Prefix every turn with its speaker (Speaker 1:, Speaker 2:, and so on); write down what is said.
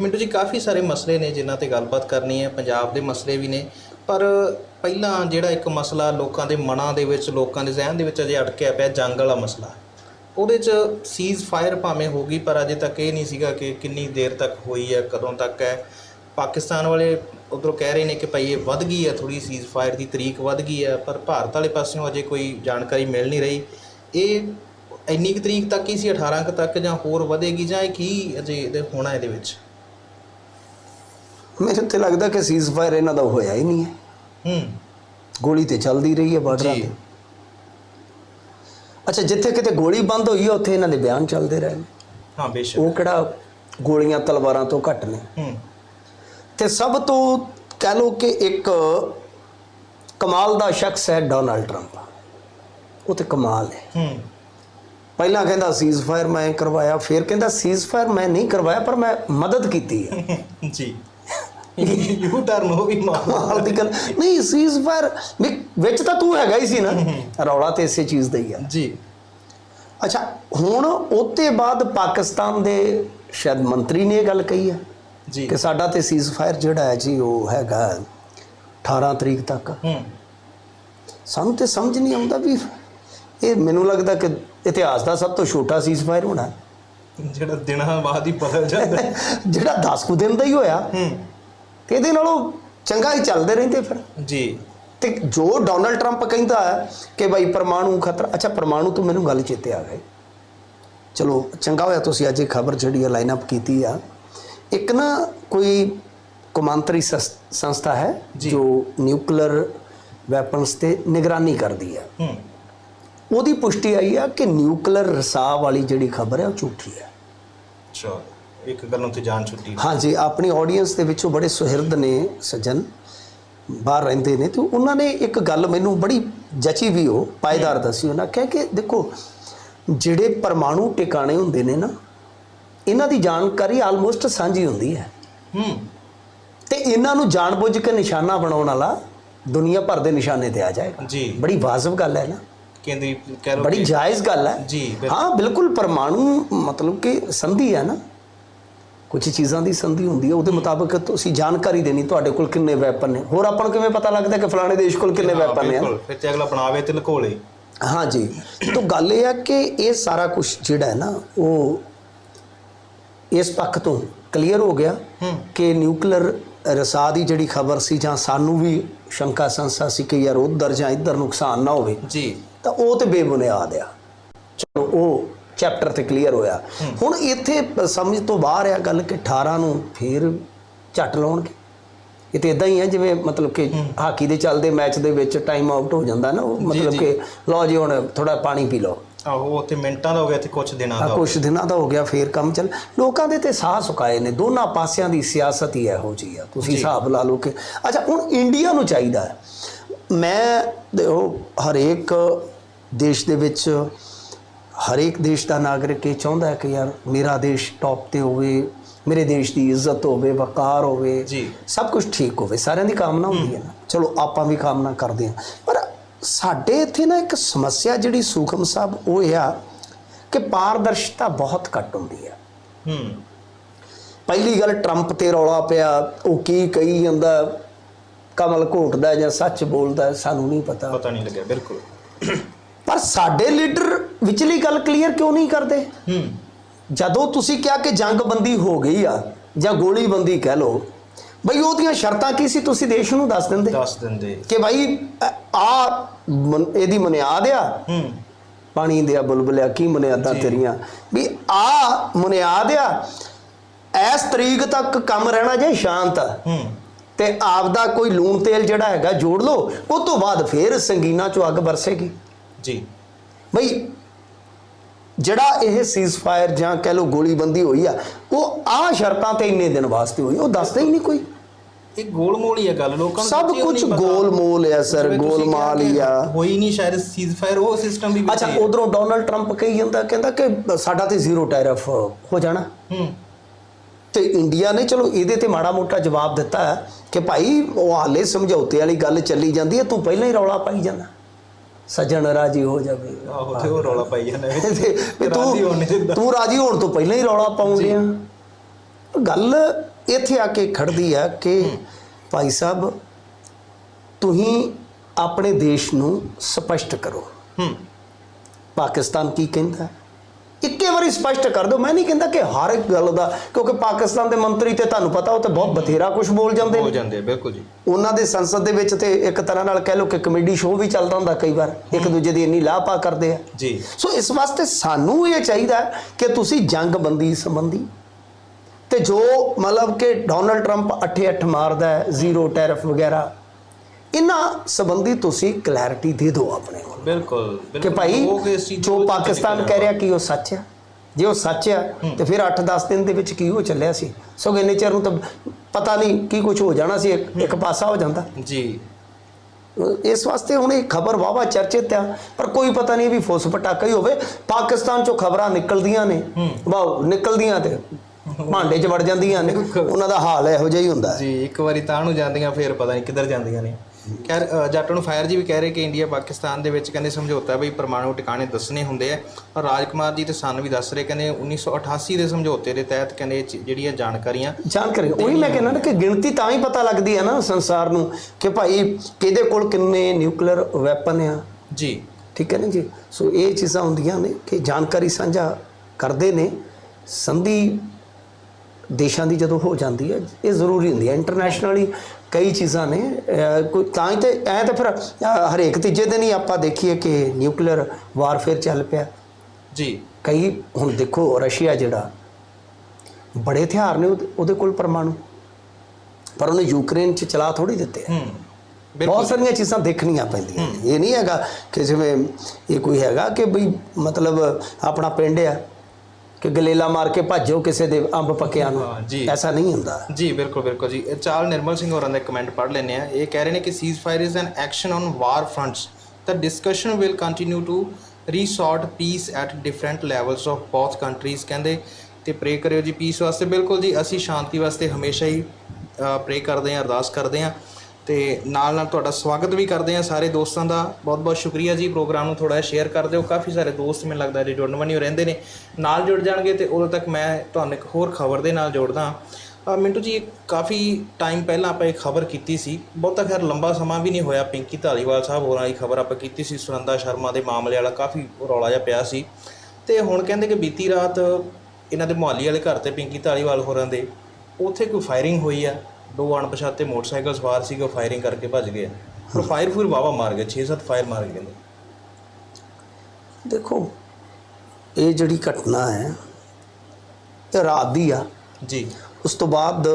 Speaker 1: ਮਿੰਟੂ ਜੀ, ਕਾਫੀ ਸਾਰੇ ਮਸਲੇ ਨੇ ਜਿਨ੍ਹਾਂ ਤੇ ਗੱਲਬਾਤ ਕਰਨੀ ਹੈ, ਪੰਜਾਬ ਦੇ ਮਸਲੇ ਵੀ ਨੇ। ਪਰ ਪਹਿਲਾਂ ਜਿਹੜਾ ਇੱਕ ਮਸਲਾ ਲੋਕਾਂ ਦੇ ਮਨਾਂ ਦੇ ਵਿੱਚ, ਲੋਕਾਂ ਦੇ ਜ਼ਿਹਨ ਦੇ ਵਿੱਚ ਅਜੇ ਅਟਕਿਆ ਪਿਆ, ਜੰਗ ਵਾਲਾ ਮਸਲਾ। ਉਹਦੇ 'ਚ ਸੀਜ਼ ਫਾਇਰ ਭਾਵੇਂ ਹੋ ਗਈ, ਪਰ ਅਜੇ ਤੱਕ ਇਹ ਨਹੀਂ ਸੀਗਾ ਕਿ ਕਿੰਨੀ ਦੇਰ ਤੱਕ ਹੋਈ ਹੈ, ਕਦੋਂ ਤੱਕ ਹੈ। ਪਾਕਿਸਤਾਨ ਵਾਲੇ ਉਧਰੋਂ ਕਹਿ ਰਹੇ ਨੇ ਕਿ ਭਾਈ ਇਹ ਵੱਧ ਗਈ ਹੈ ਥੋੜੀ ਸੀਜ਼ ਫਾਇਰ ਦੀ ਤਰੀਕ ਵੱਧ ਗਈ ਹੈ, ਪਰ ਭਾਰਤ ਵਾਲੇ ਪਾਸਿਓਂ ਅਜੇ ਕੋਈ ਜਾਣਕਾਰੀ ਮਿਲ ਨਹੀਂ ਰਹੀ। ਇਹ ਇੰਨੀ ਕੁ ਤਰੀਕ ਤੱਕ ਹੀ ਸੀ 18 ਕੁ ਤੱਕ ਜਾਂ ਹੋਰ ਵਧੇਗੀ ਜਾਂ ਇਹ ਕੀ ਅਜੇ ਇਹਦੇ ਹੋਣਾ ਇਹਦੇ ਵਿੱਚ?
Speaker 2: ਮੈਨੂੰ ਤੇ ਲੱਗਦਾ ਕਿ ਸੀਜ਼ ਫਾਇਰ ਇਹਨਾਂ ਦਾ ਹੋਇਆ ਹੀ ਨਹੀਂ ਹੈ।
Speaker 1: ਹੂੰ।
Speaker 2: ਗੋਲੀ ਤੇ ਚੱਲਦੀ ਰਹੀ ਹੈ ਬਾਰਡਰਾਂ
Speaker 1: ਜੀ।
Speaker 2: ਤੇ। ਅੱਛਾ ਜਿੱਥੇ ਕਿਤੇ ਗੋਲੀ ਬੰਦ ਹੋਈ ਹੈ ਉੱਥੇ ਇਹਨਾਂ ਦੇ ਬਿਆਨ ਚੱਲਦੇ ਰਹੇ ਨੇ।
Speaker 1: ਹਾਂ ਬੇਸ਼ੱਕ।
Speaker 2: ਉਹ ਕਿਹੜਾ ਗੋਲੀਆਂ ਤਲਵਾਰਾਂ ਤੋਂ ਘੱਟ ਨੇ।
Speaker 1: ਹੂੰ।
Speaker 2: ਤੇ ਸਭ ਤੋਂ ਕਹਿ ਲਓ ਕਿ ਇੱਕ ਕਮਾਲ ਦਾ ਸ਼ਖਸ ਹੈ ਡੋਨਾਲਡ ਟਰੰਪ। ਉਹ ਤੇ ਕਮਾਲ ਹੈ।
Speaker 1: ਹੂੰ।
Speaker 2: ਪਹਿਲਾਂ ਕਹਿੰਦਾ ਸੀਜ਼ ਫਾਇਰ ਮੈਂ ਕਰਵਾਇਆ ਫਿਰ ਕਹਿੰਦਾ ਸੀਜ਼ ਫਾਇਰ ਮੈਂ ਨਹੀਂ ਕਰਵਾਇਆ ਪਰ ਮੈਂ ਮਦਦ ਕੀਤੀ ਹੈ।
Speaker 1: ਜੀ। ਯੂ ਟਰਨ ਹੋ ਵੀ
Speaker 2: ਕਮਾਲ ਦੀ ਗੱਲ। ਨਹੀਂ ਸੀਜ਼ ਫਾਇਰ ਵਿੱਚ ਤਾਂ ਤੂੰ ਹੈਗਾ ਹੀ ਸੀ ਨਾ। ਰੌਲਾ ਤੇ ਇਸੇ ਚੀਜ਼ ਦਾ ਹੀ ਆ।
Speaker 1: ਜੀ।
Speaker 2: ਅੱਛਾ ਹੁਣ ਉਹਤੇ ਬਾਅਦ ਪਾਕਿਸਤਾਨ ਦੇ ਸ਼ਾਇਦ ਮੰਤਰੀ ਨੇ ਇਹ ਗੱਲ ਕਹੀ ਹੈ
Speaker 1: ਜੀ।
Speaker 2: ਕਿ ਸਾਡਾ ਤੇ ਸੀਜ਼ ਫਾਇਰ ਜਿਹੜਾ ਹੈ ਜੀ ਉਹ ਹੈਗਾ 18 ਤਰੀਕ ਤੱਕ।
Speaker 1: ਹੂੰ।
Speaker 2: ਸਾਨੂੰ ਤੇ ਸਮਝ ਨਹੀਂ ਆਉਂਦਾ ਵੀ ਇਹ ਮੈਨੂੰ ਲੱਗਦਾ ਕਿ ਇਤਿਹਾਸ ਦਾ ਸਭ ਤੋਂ ਛੋਟਾ ਸੀਜ਼ ਫਾਇਰ ਹੋਣਾ।
Speaker 1: ਜਿਹੜਾ ਦਿਨਾਂ ਬਾਅਦ ਹੀ ਬਦਲ ਜਾਂਦਾ।
Speaker 2: ਜਿਹੜਾ 10 ਕੁ ਦਿਨ ਦਾ ਹੀ ਹੋਇਆ।
Speaker 1: ਹੂੰ।
Speaker 2: ਤੇ ਇਹਦੇ ਨਾਲੋਂ ਚੰਗਾ ਹੀ ਚੱਲਦੇ ਰਹਿੰਦੇ ਫਿਰ।
Speaker 1: ਜੀ।
Speaker 2: ਤੇ ਜੋ ਡੋਨਲਡ ਟਰੰਪ ਕਹਿੰਦਾ ਹੈ ਕਿ ਭਾਈ ਪਰਮਾਣੂ ਖਤਰਾ ਅੱਛਾ ਪਰਮਾਣੂ ਤੋਂ ਮੈਨੂੰ ਗੱਲ ਚੇਤੇ ਆ ਗਈ। ਚਲੋ ਚੰਗਾ ਹੋਇਆ ਤੁਸੀਂ ਅੱਜ ਇਹ ਖਬਰ ਜਿਹੜੀ ਹੈ ਲਾਈਨ ਅਪ ਕੀਤੀ ਆ। ਇੱਕ ਨਾ ਕੋਈ ਕੌਮਾਂਤਰੀ ਸਸ- ਸੰਸਥਾ ਹੈ
Speaker 1: ਜੀ।
Speaker 2: ਨਿਊਕਲੀਅਰ ਵੈਪਨਸ ਤੇ ਨਿਗਰਾਨੀ ਕਰਦੀ ਹੂੰ। ਉਹਦੀ ਪੁਸ਼ਟੀ ਆਈ ਆ ਕਿ ਨਿਊਕਲੀਅਰ ਰਸਾਵ ਵਾਲੀ ਜਿਹੜੀ ਖਬਰ ਹੈ ਉਹ ਝੂਠੀ ਹੈ
Speaker 1: ਚਲੋ ਇੱਕ ਗੱਲੋਂ ਤੇ ਜਾਨ ਛੁੱਟੀ।
Speaker 2: ਹਾਂਜੀ ਆਪਣੀ ਆਡੀਅנס ਦੇ ਵਿੱਚੋਂ ਬੜੇ ਸੁਹਿਰਦ ਨੇ ਸੱਜਣ ਬਾਹਰ ਰਹਿੰਦੇ ਨੇ ਤੇ ਉਹਨਾਂ ਨੇ ਇੱਕ ਗੱਲ ਮੈਨੂੰ ਬੜੀ ਜਚੀ ਵੀ ਉਹ ਪਾਇਦਾਰ ਦੱਸੀ ਉਹਨਾਂ ਕਹਿ ਕਿ ਦੇਖੋ ਜਿਹੜੇ ਪਰਮਾਣੂ ਟਿਕਾਣੇ ਹੁੰਦੇ ਨੇ ਨਾ ਇਹਨਾਂ ਦੀ ਜਾਣਕਾਰੀ ਆਲਮੋਸਟ ਸਾਂਝੀ ਹੁੰਦੀ ਹੈ।
Speaker 1: ਹੂੰ।
Speaker 2: ਤੇ ਇਹਨਾਂ ਨੂੰ ਜਾਣਬੁੱਝ ਕੇ ਨਿਸ਼ਾਨਾ ਬਣਾਉਣ ਵਾਲਾ ਦੁਨੀਆ ਭਰ ਦੇ ਨਿਸ਼ਾਨੇ ਤੇ ਆ ਜਾਏਗਾ।
Speaker 1: ਜੀ।
Speaker 2: ਬੜੀ ਵਾਜਬ ਗੱਲ ਹੈ ਨਾ।
Speaker 1: ਕੇਂਦਰੀ
Speaker 2: ਬੜੀ ਜਾਇਜ਼ ਗੱਲ ਹੈ।
Speaker 1: ਜੀ
Speaker 2: ਹਾਂ ਬਿਲਕੁਲ ਪਰਮਾਣੂ ਮਤਲਬ ਕਿ ਸੰਧੀ ਹੈ ਨਾ। ਕੁਝ ਚੀਜ਼ਾਂ ਦੀ ਸੰਧੀ ਹੁੰਦੀ ਹੈ ਉਹਦੇ ਮੁਤਾਬਕ ਤੁਸੀਂ ਜਾਣਕਾਰੀ ਦੇਣੀ ਤੁਹਾਡੇ ਕੋਲ ਕਿੰਨੇ ਵੈਪਨ ਨੇ। ਹੋਰ ਆਪਾਂ ਨੂੰ ਕਿਵੇਂ ਪਤਾ ਲੱਗਦਾ ਕਿ ਫਲਾਣੇ ਦੇਸ਼ ਕੋਲ ਕਿੰਨੇ ਵੈਪਨ ਨੇ?
Speaker 1: ਬਿਲਕੁਲ। ਫਿਰ ਤੇ ਅਗਲਾ ਬਣਾਵੇ ਤੇ ਲਕੋਲੇ
Speaker 2: ਹਾਂਜੀ ਤਾਂ ਗੱਲ ਇਹ ਹੈ ਕਿ ਇਹ ਸਾਰਾ ਕੁਝ ਜਿਹੜਾ ਹੈ ਨਾ ਉਹ ਇਸ ਪੱਖ ਤੋਂ ਕਲੀਅਰ ਹੋ ਗਿਆ ਕਿ ਨਿਊਕਲੀਅਰ ਰਸਾ ਦੀ ਜਿਹੜੀ ਖਬਰ ਸੀ ਜਾਂ ਸਾਨੂੰ ਵੀ ਸ਼ੰਕਾ ਸੰਸਾ ਸੀ ਕਿ ਯਾਰ ਉਧਰ ਜਾਂ ਇੱਧਰ ਨੁਕਸਾਨ ਨਾ ਹੋਵੇ
Speaker 1: ਜੀ।
Speaker 2: ਤਾਂ ਉਹ ਤੇ ਬੇਬੁਨਿਆਦ ਆ। ਚਲੋ ਉਹ ਚੈਪਟਰ ਤੇ ਕਲੀਅਰ ਹੋਇਆ। ਹੁਣ ਇੱਥੇ ਸਮਝ ਤੋਂ ਬਾਹਰ ਆ ਗੱਲ ਕਿ 18 ਨੂੰ ਫੇਰ ਝੱਟ ਲਾਉਣਗੇ। ਇਹ ਤੇ ਇਦਾਂ ਹੀ ਹੈ ਜਿਵੇਂ ਮਤਲਬ ਕਿ ਹਾਕੀ ਦੇ ਚੱਲਦੇ ਮੈਚ ਦੇ ਵਿੱਚ ਟਾਈਮ ਆਊਟ ਹੋ ਜਾਂਦਾ ਨਾ ਉਹ ਮਤਲਬ। ਕਿ ਲਓ ਜੀ ਹੁਣ ਥੋੜਾ ਪਾਣੀ ਪੀ ਲਓ।
Speaker 1: ਆਹੋ ਉੱਥੇ ਮਿੰਟਾਂ ਦਾ ਹੋ ਗਿਆ ਤੇ ਕੁਝ ਦਿਨਾਂ ਦਾ
Speaker 2: ਕੁਝ ਦਿਨਾਂ ਦਾ ਹੋ ਗਿਆ ਫੇਰ ਕੰਮ ਚੱਲ। ਲੋਕਾਂ ਦੇ ਤੇ ਸਾਹ ਸੁਕਾਏ ਨੇ ਦੋਨਾਂ ਪਾਸਿਆਂ ਦੀ ਸਿਆਸਤ ਹੀ ਇਹੋ ਜੀ ਆ। ਤੁਸੀਂ ਹਿਸਾਬ ਲਾ ਲਓ ਕਿ ਅੱਛਾ ਹੁਣ ਇੰਡੀਆ ਨੂੰ ਚਾਹੀਦਾ ਮੈਂ ਦੇਖੋ ਹਰੇਕ ਦੇਸ਼ ਦੇ ਵਿੱਚ ਹਰੇਕ ਦੇਸ਼ ਦਾ ਨਾਗਰਿਕ ਇਹ ਚਾਹੁੰਦਾ ਹੈ ਕਿ ਯਾਰ ਮੇਰਾ ਦੇਸ਼ ਟੌਪ ਤੇ ਹੋਵੇ ਮੇਰੇ ਦੇਸ਼ ਦੀ ਇੱਜ਼ਤ ਹੋਵੇ ਵਕਾਰ ਹੋਵੇ
Speaker 1: ਜੀ।
Speaker 2: ਸਭ ਕੁਝ ਠੀਕ ਹੋਵੇ ਸਾਰਿਆਂ ਦੀ ਕਾਮਨਾ ਹੁੰਦੀ ਹੈ ਨਾ। ਚਲੋ ਆਪਾਂ ਵੀ ਕਾਮਨਾ ਕਰਦੇ ਹਾਂ। ਪਰ ਸਾਡੇ ਇੱਥੇ ਨਾ ਇੱਕ ਸਮੱਸਿਆ ਜਿਹੜੀ ਸੂਖਮ ਸਾਹਿਬ ਉਹ ਇਹ ਆ ਕਿ ਪਾਰਦਰਸ਼ਤਾ ਬਹੁਤ ਘੱਟ ਹੁੰਦੀ ਹੈ।
Speaker 1: ਹੂੰ।
Speaker 2: ਪਹਿਲੀ ਗੱਲ ਟਰੰਪ ਤੇ ਰੌਲਾ ਪਿਆ ਉਹ ਕੀ ਕਹੀ ਜਾਂਦਾ ਕਮਲ ਘੋਟਦਾ ਜਾਂ ਸੱਚ ਬੋਲਦਾ ਸਾਨੂੰ ਨਹੀਂ ਪਤਾ।
Speaker 1: ਪਤਾ ਨਹੀਂ ਲੱਗਿਆ ਬਿਲਕੁਲ।
Speaker 2: ਪਰ ਸਾਡੇ ਲੀਡਰ ਵਿਚਲੀ ਗੱਲ ਕਲੀਅਰ ਕਿਉਂ ਨਹੀਂ ਕਰਦੇ?
Speaker 1: ਹੂੰ।
Speaker 2: ਜਦੋਂ ਤੁਸੀਂ ਕਿਹਾ ਕਿ ਜੰਗਬੰਦੀ ਹੋ ਗਈ ਆ ਜਾਂ ਗੋਲੀਬੰਦੀ ਕਹਿ ਲਓ ਬਈ ਉਹਦੀਆਂ ਸ਼ਰਤਾਂ ਕੀ ਸੀ ਤੁਸੀਂ ਦੇਸ਼ ਨੂੰ ਦੱਸ ਦਿੰਦੇ?
Speaker 1: ਦੱਸ ਦਿੰਦੇ।
Speaker 2: ਕਿ ਭਾਈ ਆ ਇਹਦੀ ਬੁਨਿਆਦ ਆ
Speaker 1: ਹੂੰ।
Speaker 2: ਪਾਣੀ ਦੇ ਬੁਲਬੁਲਿਆ ਕੀ ਬੁਨਿਆਦਾਂ ਤੇਰੀਆਂ? ਵੀ ਆ ਬੁਨਿਆਦ ਆ ਇਸ ਤਰੀਕ ਤੱਕ ਕੰਮ ਰਹਿਣਾ ਜੇ ਸ਼ਾਂਤ।
Speaker 1: ਹੂੰ।
Speaker 2: ਤੇ ਆਪਦਾ ਕੋਈ ਲੂਣ ਤੇਲ ਜਿਹੜਾ ਹੈਗਾ ਜੋੜ ਲਓ ਉਹ ਤੋਂ ਬਾਅਦ ਫੇਰ ਸੰਗੀਨਾ ਚੋਂ ਅੱਗ ਵਰਸੇਗੀ।
Speaker 1: ਜੀ।
Speaker 2: ਬਈ ਜਿਹੜਾ ਇਹ ਸੀਜ਼ ਫਾਇਰ ਜਾਂ ਕਹਿ ਲਓ ਗੋਲੀਬੰਦੀ ਹੋਈ ਆ ਉਹ ਆ ਸ਼ਰਤਾਂ ਤੇ ਇੰਨੇ ਦਿਨ ਵਾਸਤੇ ਹੋਈ ਉਹ ਦੱਸਦਾ ਹੀ ਨਹੀਂ ਕੋਈ
Speaker 1: ਇਹ ਗੋਲਮੋਲ ਹੀ ਹੈ ਗੱਲ ਲੋਕਾਂ ਨੂੰ
Speaker 2: ਸਭ ਕੁਝ। ਗੋਲਮੋਲ ਹੈ ਸਰ ਗੋਲਮਾਲ ਹੀ ਆ
Speaker 1: ਹੋਈ ਨਹੀਂ ਸ਼ਾਇਦ ਸੀਜ਼ ਫਾਇਰ ਉਹ ਸਿਸਟਮ ਵੀ
Speaker 2: ਅੱਛਾ। ਉਧਰੋਂ ਡੋਨਲਡ ਟਰੰਪ ਕਹੀ ਜਾਂਦਾ ਕਹਿੰਦਾ ਕਿ ਸਾਡਾ ਤੇ ਜ਼ੀਰੋ ਟੈਰਿਫ ਹੋ ਜਾਣਾ
Speaker 1: ਹੂੰ
Speaker 2: ਤੇ ਇੰਡੀਆ ਨੇ ਚਲੋ ਇਹਦੇ ਤੇ ਮਾੜਾ ਮੋਟਾ ਜਵਾਬ ਦਿੱਤਾ ਕਿ ਭਾਈ ਉਹ ਹਾਲੇ ਸਮਝੌਤੇ ਵਾਲੀ ਗੱਲ ਚੱਲੀ ਜਾਂਦੀ ਹੈ ਤੂੰ ਪਹਿਲਾਂ ਹੀ ਰੌਲਾ ਪਾਈ ਜਾਂਦਾ ਸੱਜਣ ਰਾਜੀ ਹੋ ਜਾਵੇ।
Speaker 1: ਆਹੋ ਤੇ ਉਹ ਰੌਲਾ ਪਾਈ ਜਾਂਦਾ
Speaker 2: ਤੇ ਵੀ ਤੂੰ ਤੂੰ ਰਾਜੀ ਹੋਣ ਤੋਂ ਪਹਿਲਾਂ ਹੀ ਰੌਲਾ ਪਾਉਣ ਡਿਆ ਗੱਲ ਇੱਥੇ ਆ ਕੇ ਖੜਦੀ ਆ ਕਿ ਭਾਈ ਸਾਹਿਬ ਤੁਸੀਂ ਆਪਣੇ ਦੇਸ਼ ਨੂੰ ਸਪਸ਼ਟ ਕਰੋ।
Speaker 1: ਹੂੰ।
Speaker 2: ਪਾਕਿਸਤਾਨ ਕੀ ਕਹਿੰਦਾ? ਹੈ? ਇੱਕੇ ਵਾਰੀ ਸਪਸ਼ਟ ਕਰ ਦਿਓ। ਮੈਂ ਨਹੀਂ ਕਹਿੰਦਾ ਕਿ ਹਰ ਇੱਕ ਗੱਲ ਦਾ ਕਿਉਂਕਿ ਪਾਕਿਸਤਾਨ ਦੇ ਮੰਤਰੀ ਤੇ ਤੁਹਾਨੂੰ ਪਤਾ ਉਹ ਤੇ ਬਹੁਤ ਬਥੇਰਾ ਕੁਝ ਬੋਲ ਜਾਂਦੇ
Speaker 1: ਹੋ
Speaker 2: ਨੇ
Speaker 1: ਜਾਂਦੇ ਆ ਬਿਲਕੁਲ ਜੀ।
Speaker 2: ਉਹਨਾਂ ਦੇ ਸੰਸਦ ਦੇ ਵਿੱਚ ਤੇ ਇੱਕ ਤਰ੍ਹਾਂ ਨਾਲ ਕਹਿ ਲਓ ਕਿ ਕਮੇਡੀ ਸ਼ੋਅ ਵੀ ਚੱਲਦਾ ਹੁੰਦਾ ਕਈ ਵਾਰ ਇੱਕ ਦੂਜੇ ਦੀ ਇੰਨੀ ਲਾਪਾ ਕਰਦੇ ਆ।
Speaker 1: ਜੀ।
Speaker 2: ਸੋ ਇਸ ਵਾਸਤੇ ਸਾਨੂੰ ਇਹ ਚਾਹੀਦਾ ਹੈ ਕਿ ਤੁਸੀਂ ਜੰਗਬੰਦੀ ਸੰਬੰਧੀ ਤੇ ਜੋ ਮਤਲਬ ਕਿ ਡੋਨਲਡ ਟਰੰਪ ਅੱਠੇ ਅੱਠ ਮਾਰਦਾ ਹੈ ਜ਼ੀਰੋ ਟੈਰਿਫ ਵਗੈਰਾ ਇਹਨਾਂ ਸੰਬੰਧੀ ਤੁਸੀਂ ਕਲੈਰਿਟੀ ਦੇ ਦਿਓ ਆਪਣੇ ਕੋਲ।
Speaker 1: ਬਿਲਕੁਲ
Speaker 2: ਕਿ ਭਾਈ ਜੋ ਪਾਕਿਸਤਾਨ ਕਹਿ ਰਿਹਾ ਕਿ ਉਹ ਸੱਚ ਹੈ ਜੇ ਉਹ ਸੱਚ ਹੈ। ਤੇ ਫਿਰ 8-10 ਦਿਨ ਦੇ ਵਿੱਚ ਕੀ ਹੋ ਚੱਲਿਆ ਸੀ? ਸੋ ਇੰਨੇ ਚਿਰ ਨੂੰ ਤਾਂ ਪਤਾ ਨਹੀਂ ਕੀ ਕੁਝ ਹੋ ਜਾਣਾ ਸੀ ਇੱਕ ਪਾਸਾ ਹੋ ਜਾਂਦਾ।
Speaker 1: ਜੀ।
Speaker 2: ਇਸ ਵਾਸਤੇ ਹੁਣ ਇਹ ਖਬਰ ਵਾਵਾ ਚਰਚਿਤ ਆ ਪਰ ਕੋਈ ਪਤਾ ਨਹੀਂ ਵੀ ਫੁੱਸ ਪਟਾਕਾ ਹੀ ਹੋਵੇ। ਪਾਕਿਸਤਾਨ ਚੋਂ ਖਬਰਾਂ ਨਿਕਲਦੀਆਂ ਨੇ। ਵਾਹ ਨਿਕਲਦੀਆਂ ਤੇ। ਭਾਂਡੇ 'ਚ ਵੜ ਜਾਂਦੀਆਂ ਨੇ। ਉਹਨਾਂ ਦਾ ਹਾਲ ਇਹੋ ਜਿਹਾ ਹੀ ਹੁੰਦਾ।
Speaker 1: ਜੀ ਇੱਕ ਵਾਰੀ ਤਾਂ ਨੂੰ ਜਾਂਦੀਆਂ ਫਿਰ ਪਤਾ ਨਹੀਂ ਕਿੱਧਰ ਜਾਂਦੀਆਂ ਨੇ। ਖੈਰ ਜੱਟ ਨੂੰ ਫਾਇਰ ਜੀ ਵੀ ਕਹਿ ਰਹੇ ਕਿ ਇੰਡੀਆ ਪਾਕਿਸਤਾਨ ਦੇ ਵਿੱਚ ਕਹਿੰਦੇ ਸਮਝੌਤਾ ਵੀ ਪਰਮਾਣੂ ਟਿਕਾਣੇ ਦੱਸਣੇ ਹੁੰਦੇ ਆ। ਔਰ ਰਾਜਕੁਮਾਰ ਜੀ ਤੇ ਸਾਨੂੰ ਵੀ ਦੱਸ ਰਹੇ ਕਹਿੰਦੇ 1988 ਦੇ ਸਮਝੌਤੇ ਦੇ ਤਹਿਤ ਕਹਿੰਦੇ ਜਿਹੜੀਆਂ ਜਾਣਕਾਰੀਆਂ
Speaker 2: ਜਾਣਕਾਰੀ ਉਹੀ ਮੈਂ ਕਹਿੰਦਾ ਨਾ ਕਿ ਗਿਣਤੀ ਤਾਂ ਹੀ ਪਤਾ ਲੱਗਦੀ ਹੈ ਨਾ ਸੰਸਾਰ ਨੂੰ ਕਿ ਭਾਈ ਕਿਹਦੇ ਕੋਲ ਕਿੰਨੇ ਨਿਊਕਲੀਅਰ ਵੈਪਨ ਆ।
Speaker 1: ਜੀ।
Speaker 2: ਠੀਕ ਹੈ ਨਾ ਜੀ? ਸੋ ਇਹ ਚੀਜ਼ਾਂ ਹੁੰਦੀਆਂ ਨੇ ਕਿ ਜਾਣਕਾਰੀ ਸਾਂਝਾ ਕਰਦੇ ਨੇ। ਸੰਧੀ ਦੇਸ਼ਾਂ ਦੀ ਜਦੋਂ ਹੋ ਜਾਂਦੀ ਹੈ ਇਹ ਜ਼ਰੂਰੀ ਹੁੰਦੀ ਹੈ। ਇੰਟਰਨੈਸ਼ਨਲੀ ਕਈ ਚੀਜ਼ਾਂ ਨੇ ਕੋਈ ਤਾਂ ਹੀ ਤੇ ਐ ਤਾਂ ਫਿਰ ਹਰੇਕ ਤੀਜੇ ਦਿਨ ਹੀ ਆਪਾਂ ਦੇਖੀਏ ਕਿ ਨਿਊਕਲੀਅਰ ਵਾਰਫੇਅਰ ਚੱਲ ਪਿਆ।
Speaker 1: ਜੀ।
Speaker 2: ਕਈ ਹੁਣ ਦੇਖੋ ਰਸ਼ੀਆ ਜਿਹੜਾ ਬੜੇ ਹਥਿਆਰ ਨੇ ਉਹਦੇ- ਕੋਲ ਪਰਮਾਣੂ। ਪਰ ਉਹਨੇ ਯੂਕਰੇਨ 'ਚ ਚਲਾ ਥੋੜੀ ਦਿੱਤੇ।
Speaker 1: ਹੂੰ
Speaker 2: ਬਹੁਤ ਸਾਰੀਆਂ ਚੀਜ਼ਾਂ ਦੇਖਣੀਆਂ ਪੈਂਦੀਆਂ। ਇਹ ਨਹੀਂ ਹੈਗਾ ਕਿ ਜਿਵੇਂ ਇਹ ਕੋਈ ਹੈਗਾ ਕਿ ਬਈ ਮਤਲਬ ਆਪਣਾ ਪਿੰਡ ਆ ਕਿ ਗਲੇਲਾ ਮਾਰ ਕੇ ਭੱਜੋ ਕਿਸੇ ਦੇ ਅੰਬ ਪੱਕਿਆਂ ਨੂੰ।
Speaker 1: ਜੀ।
Speaker 2: ਐਸਾ ਨਹੀਂ ਹੁੰਦਾ।
Speaker 1: ਜੀ ਬਿਲਕੁਲ ਬਿਲਕੁਲ ਜੀ। ਇਹ ਚਾਲ ਨਿਰਮਲ ਸਿੰਘ ਹੋਰਾਂ ਦਾ ਕਮੈਂਟ ਪੜ੍ਹ ਲੈਂਦੇ ਆ ਇਹ ਕਹਿ ਰਹੇ ਨੇ ਕਿ ceasefire is an action on war fronts the discussion will continue to resort peace at different levels of both countries ਕਹਿੰਦੇ। ਤੇ ਪ੍ਰੇ ਕਰਿਓ ਜੀ ਪੀਸ ਵਾਸਤੇ। ਬਿਲਕੁਲ ਜੀ ਅਸੀਂ ਸ਼ਾਂਤੀ ਵਾਸਤੇ ਹਮੇਸ਼ਾ ਹੀ ਪ੍ਰੇ ਕਰਦੇ ਹਾਂ ਅਰਦਾਸ ਕਰਦੇ ਹਾਂ। ਤੇ ਨਾਲ ਨਾਲ ਤੁਹਾਡਾ ਸਵਾਗਤ ਵੀ ਕਰਦੇ ਹਾਂ ਸਾਰੇ ਦੋਸਤਾਂ ਦਾ। ਬਹੁਤ ਬਹੁਤ ਸ਼ੁਕਰੀਆ ਜੀ ਪ੍ਰੋਗਰਾਮ ਨੂੰ ਥੋੜਾ ਸ਼ੇਅਰ ਕਰ ਦਿਓ ਕਾਫੀ ਸਾਰੇ ਦੋਸਤ ਮੈਨੂੰ ਲੱਗਦਾ ਜੀ ਜੁੜਨ ਵਾਲੀ ਰਹਿੰਦੇ ਨੇ, ਨਾਲ ਜੁੜ ਜਾਣਗੇ ਤੇ ਉਦੋਂ ਤੱਕ ਮੈਂ ਤੁਹਾਨੂੰ ਇੱਕ ਹੋਰ ਖਬਰ ਦੇ ਨਾਲ ਜੋੜਦਾ ਮਿੰਟੂ ਜੀ ਕਾਫੀ ਟਾਈਮ ਪਹਿਲਾਂ ਆਪਾਂ ਇੱਕ ਖਬਰ ਕੀਤੀ ਸੀ। ਬਹੁਤਾ ਖੈਰ ਲੰਬਾ ਸਮਾਂ ਵੀ ਨਹੀਂ ਹੋਇਆ। ਪਿੰਕੀ ਧਾਲੀਵਾਲ ਸਾਹਿਬ ਹੋਰਾਂ ਦੀ ਖਬਰ ਆਪਾਂ ਕੀਤੀ ਸੀ। ਸੁਨੰਦਾ ਸ਼ਰਮਾ ਦੇ ਮਾਮਲੇ ਵਾਲਾ ਕਾਫੀ ਰੌਲਾ ਜਿਹਾ ਪਿਆ ਸੀ। ਤੇ ਹੁਣ ਕਹਿੰਦੇ ਕਿ ਬੀਤੀ ਰਾਤ ਇਹਨਾਂ ਦੇ ਮੁਹੱਲੀ ਵਾਲੇ ਘਰ ਤੇ ਪਿੰਕੀ ਧਾਲੀਵਾਲ ਹੋਰਾਂ ਦੇ, ਉੱਥੇ ਕੋਈ ਫਾਇਰਿੰਗ ਹੋਈ ਆ। ਦੋ ਅਣਪਛਾਤੇ ਮੋਟਰਸਾਈਕਲ ਸਵਾਰ ਸੀਗੇ ਉਹ ਫਾਇਰਿੰਗ ਕਰਕੇ ਭੱਜ ਗਏ। ਪਰ ਫਾਇਰ ਫੂਰ ਵਾਵਾ ਮਾਰ ਗਏ 6-7 ਫਾਇਰ ਮਾਰ ਗਏ ਕਹਿੰਦੇ
Speaker 2: ਦੇਖੋ ਇਹ ਜਿਹੜੀ ਘਟਨਾ ਹੈ ਇਹ ਰਾਤ ਦੀ ਆ।
Speaker 1: ਜੀ।
Speaker 2: ਉਸ ਤੋਂ ਬਾਅਦ